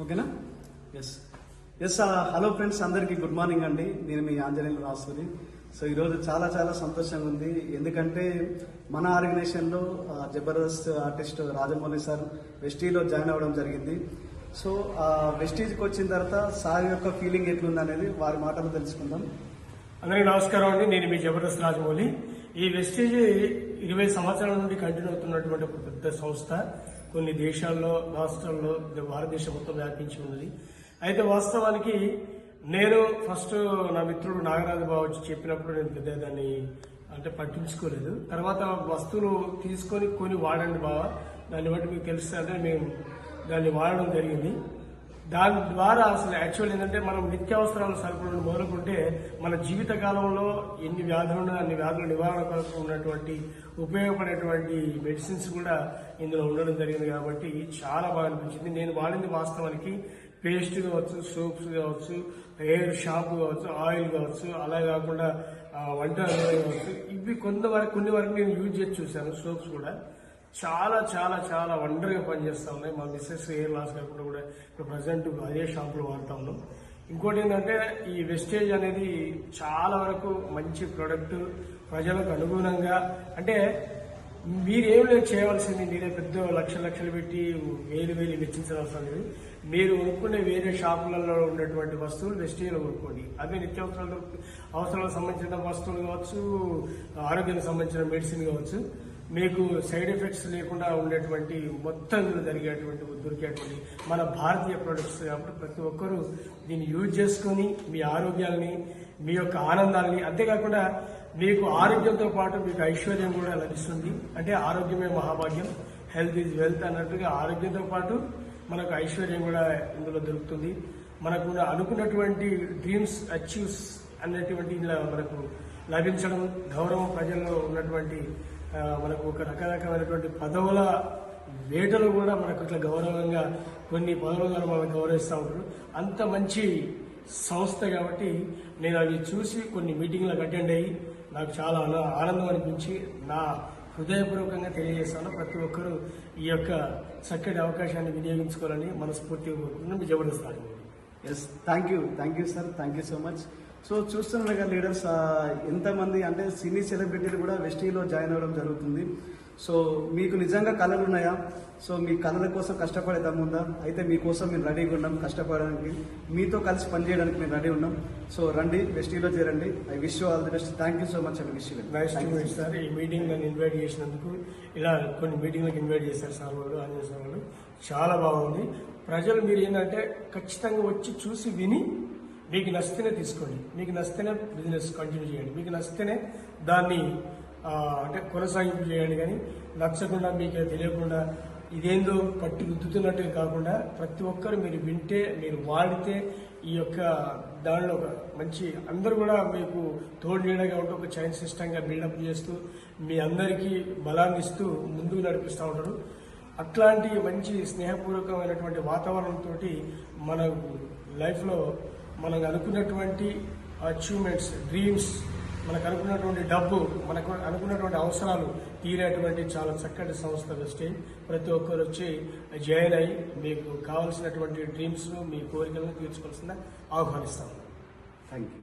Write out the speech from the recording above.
ఓకేనా? Yes yes hello friends అందరికీ good morning అండి. నేను మీ ఆంజనేయులు రాసూరి సో ఈరోజు చాలా చాలా సంతోషంగా ఉంది. ఎందుకంటే మన ఆర్గనైజేషన్లో ఆ, uh, Jabardasth artist Rajamouli sir వెస్టీలో జాయిన్ అవ్వడం జరిగింది. సో ఆ uh, వెస్టీజ్కి వచ్చిన తర్వాత సార్ యొక్క ఫీలింగ్ ఎట్లుంది అనేది వారి మాటలు తెలుసుకుందాం. అందరికీ నమస్కారం అండి. నేను మీ జబర్దస్త్ రాజమౌళి. ఈ వెస్టీజ్ ఇరవై సంవత్సరాల నుండి కంటిన్యూ అవుతున్నటువంటి ఒక పెద్ద సంస్థ. కొన్ని దేశాల్లో రాష్ట్రాల్లో భారతదేశం మొత్తం వ్యాపించి ఉన్నది. అయితే వాస్తవానికి నేను ఫస్ట్ నా మిత్రుడు నాగరాజు బాబు వచ్చి చెప్పినప్పుడు నేను పెద్ద దాన్ని అంటే పట్టించుకోలేదు. తర్వాత వస్తువులు తీసుకొని కొని వాడండి బావ. దాన్ని బట్టి మీకు తెలుస్తుంది మేము దాన్ని వాడడం జరిగింది. దాని ద్వారా అసలు యాక్చువల్ ఏంటంటే మనం నిత్యావసరాల సరుకులను మొదలుకుంటే మన జీవిత కాలంలో ఎన్ని వ్యాధులు ఉన్నాయో అన్ని వ్యాధుల నివారణ కొరకు ఉన్నటువంటి ఉపయోగపడేటువంటి మెడిసిన్స్ కూడా ఇందులో ఉండడం జరిగింది కాబట్టి చాలా బాగా అనిపించింది. నేను వాడింది వాస్తవానికి పేస్ట్ కావచ్చు సోప్స్ కావచ్చు హెయిర్ షాంపూ కావచ్చు ఆయిల్ కావచ్చు అలా కాకుండా వంట కావచ్చు. ఇవి కొంతవరకు కొన్ని వరకు నేను యూజ్ చేసి చూశాను సోప్స్ కూడా. చాలా చాలా చాలా వండర్గా పనిచేస్తా ఉన్నాయి. మా మిస్సెస్ హెయిర్ లాస్ కాకుండా కూడా ఇప్పుడు ప్రజెంట్ అదే షాంపులు వాడుతా ఉన్నాం. ఇంకోటి ఏంటంటే ఈ వెస్టేజ్ అనేది చాలా వరకు మంచి ప్రోడక్ట్ ప్రజలకు అనుగుణంగా అంటే మీరేం లేదు చేయవలసింది మీరే పెద్ద లక్ష లక్షలు పెట్టి వేలు వేలు వెచ్చించిన అవసరం లేదు. మీరు కొనుక్కునే వేరే షాపులలో ఉన్నటువంటి వస్తువులు వెస్టేజ్లో కొనుక్కోండి. అదే నిత్యావసరాలు అవసరాలకు సంబంధించిన వస్తువులు కావచ్చు ఆరోగ్యానికి సంబంధించిన మెడిసిన్ కావచ్చు. మీకు సైడ్ ఎఫెక్ట్స్ లేకుండా ఉండేటువంటి మొత్తం జరిగేటువంటి దొరికేటువంటి మన భారతీయ ప్రొడక్ట్స్ కాబట్టి ప్రతి ఒక్కరూ దీన్ని యూజ్ చేసుకొని మీ ఆరోగ్యాన్ని మీ యొక్క ఆనందాన్ని అంతేకాకుండా మీకు ఆరోగ్యంతో పాటు మీకు ఐశ్వర్యం కూడా లభిస్తుంది. అంటే ఆరోగ్యమే మహాభాగ్యం. హెల్త్ ఈజ్ వెల్త్ అన్నట్టుగా ఆరోగ్యంతో పాటు మనకు ఐశ్వర్యం కూడా ఇందులో దొరుకుతుంది. మనకు అనుకున్నటువంటి డ్రీమ్స్ అచీవ్స్ అనేటువంటి ఇందులో మనకు లభించడం గౌరవం ప్రజల్లో ఉన్నటువంటి మనకు ఒక రకరకమైనటువంటి పదవుల వేటలు కూడా మనకు ఇట్లా గౌరవంగా కొన్ని పదవుల ద్వారా మనం గౌరవిస్తూ ఉంటారు అంత మంచి సంస్థ కాబట్టి నేను అవి చూసి కొన్ని మీటింగ్లకు అటెండ్ అయ్యి నాకు చాలా ఆనందం అనిపించి నా హృదయపూర్వకంగా తెలియజేస్తాను. ప్రతి ఒక్కరూ ఈ యొక్క చక్కటి అవకాశాన్ని వినియోగించుకోవాలని మనస్ఫూర్తిగా కోరుకుంటున్నాను. Jabardasth yes thank you thank you sir thank you so much so కదా లీడర్స్ ఎంతమంది అంటే సినీ సెలబ్రిటీలు కూడా వెస్టీలో జాయిన్ అవ్వడం జరుగుతుంది. సో మీకు నిజంగా కళలు ఉన్నాయా? సో మీ కళల కోసం కష్టపడే దమ్ముందా అయితే మీకోసం మేము రెడీగా ఉన్నాం కష్టపడడానికి. మీతో కలిసి పనిచేయడానికి మేము రెడీ ఉన్నాం. సో రండి వెస్టీలో చేరండి. I wish you all the best thank you so much అండి విష్ మీట్ సార్ ఈ మీటింగ్ నన్ను ఇన్వైట్ చేసినందుకు ఇలా కొన్ని మీటింగ్లకు ఇన్వైట్ చేశారు సార్ వాళ్ళు ఆంజనేయ సార్ వాళ్ళు. చాలా బాగుంది. ప్రజలు మీరు ఏంటంటే ఖచ్చితంగా వచ్చి చూసి విని మీకు నచ్చితేనే తీసుకోండి. మీకు నచ్చితేనే బిజినెస్ కంటిన్యూ చేయండి. మీకు నచ్చితేనే దాన్ని అంటే కొనసాగింపు చేయండి కానీ నచ్చకుండా మీకు తెలియకుండా ఇదేందో పట్టి రుద్దుతున్నట్టు కాకుండా ప్రతి ఒక్కరు మీరు వింటే మీరు వాడితే ఈ యొక్క దానిలో ఒక మంచి అందరూ కూడా మీకు తోడు నీడగా ఉంటూ ఒక చైన్ సిస్టంగా బిల్డప్ చేస్తూ మీ అందరికీ బలాన్ని ఇస్తూ ముందుకు నడిపిస్తూ ఉంటారు. అట్లాంటి మంచి స్నేహపూర్వకమైనటువంటి వాతావరణంతో మన లైఫ్లో మనకు అనుకున్నటువంటి అచీవ్మెంట్స్ డ్రీమ్స్ మనకు అనుకున్నటువంటి డబ్బు మనకు అనుకున్నటువంటి అవసరాలు తీరేటువంటి చాలా చక్కటి సంస్థ వెస్టేజ్ ప్రతి ఒక్కరు వచ్చి జాయిన్ అయ్యి మీకు కావాల్సినటువంటి డ్రీమ్స్ మీ కోరికలను తీర్చుకోవాల్సిన ఆహ్వానిస్తాము. Thank you